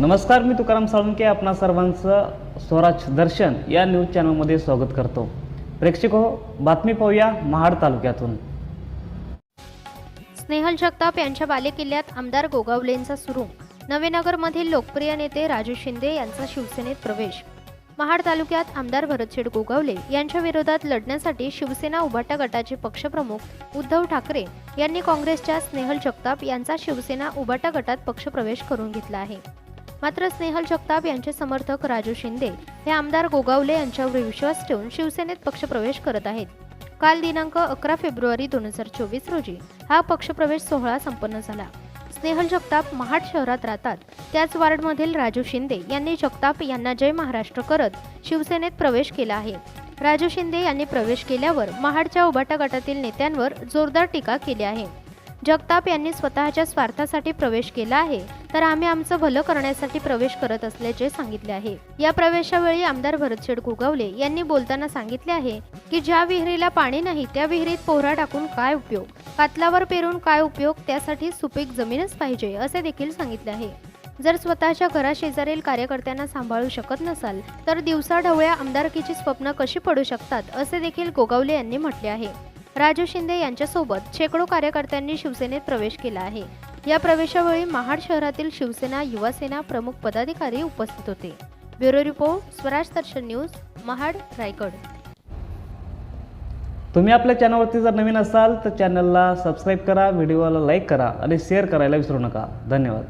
नमस्कार मी तुकाराम साळुंके. आपणा सर्वांचं स्वराज दर्शन या न्यूज चॅनलमध्ये स्वागत करतो. प्रेक्षक हो बातमी पाहूया महाड तालुक्यातून. स्नेहल जगताप यांच्या बालेकिल्ल्यात आमदार गोगावलेंचा सुरू. नवेनगरमधील लोकप्रिय नेते राजू शिंदे यांचा शिवसेनेत प्रवेश. महाड तालुक्यात आमदार भरतशेठ गोगावले यांच्या विरोधात लढण्यासाठी शिवसेना उभाटा गटाचे पक्षप्रमुख उद्धव ठाकरे यांनी काँग्रेसच्या स्नेहल जगताप यांचा शिवसेना उभाटा गटात पक्षप्रवेश करून घेतला आहे. मात्र स्नेहल जगताप यांचे समर्थक राजू शिंदे हे आमदार गोगावले यांच्यावर विश्वास ठेवून शिवसेनेत पक्षप्रवेश करत आहेत. काल दिनांक अकरा फेब्रुवारी दोन हजार चोवीस रोजी हा पक्षप्रवेश सोहळा संपन्न झाला. स्नेहल जगताप महाड शहरात राहतात. त्याच वार्डमधील राजू शिंदे यांनी जगताप यांना जय महाराष्ट्र करत शिवसेनेत प्रवेश केला आहे. राजू शिंदे यांनी प्रवेश केल्यावर महाडच्या उभाटा गटातील नेत्यांवर जोरदार टीका केली आहे. जगताप यांनी स्वतःच्या स्वार्थासाठी प्रवेश केला आहे तर आम्ही आमचं भलं करण्यासाठी प्रवेश करत असल्याचे सांगितले आहे. या प्रवेशावेळी आमदार भरतशेड गोगावले यांनी बोलताना सांगितले आहे की ज्या विहिरीला पाणी नाही त्या विहिरीत पोहरा टाकून काय उपयोग? कातलावर पेरून काय उपयोग? त्यासाठी सुपीक जमीनच पाहिजे असे देखील सांगितले आहे. जर स्वतःच्या घराशेजारील कार्यकर्त्यांना सांभाळू शकत नसाल तर दिवसाढवळ्या आमदारकीची स्वप्न कशी पडू शकतात असे देखील गोगावले यांनी म्हटले आहे. राजू शिंदे यांच्यासोबत शेकडो कार्यकर्त्यांनी शिवसेनेत प्रवेश केला आहे. या प्रवेशावेळी महाड शहरातील शिवसेना युवासेना प्रमुख पदाधिकारी उपस्थित होते. Bureau report Swaraj Darshan news Mahad Raigad. तुम्ही आपल्या चॅनलवरती जर नवीन असाल तर चॅनलला सबस्क्राईब करा व्हिडिओला लाईक करा आणि शेअर करायला विसरू नका. धन्यवाद.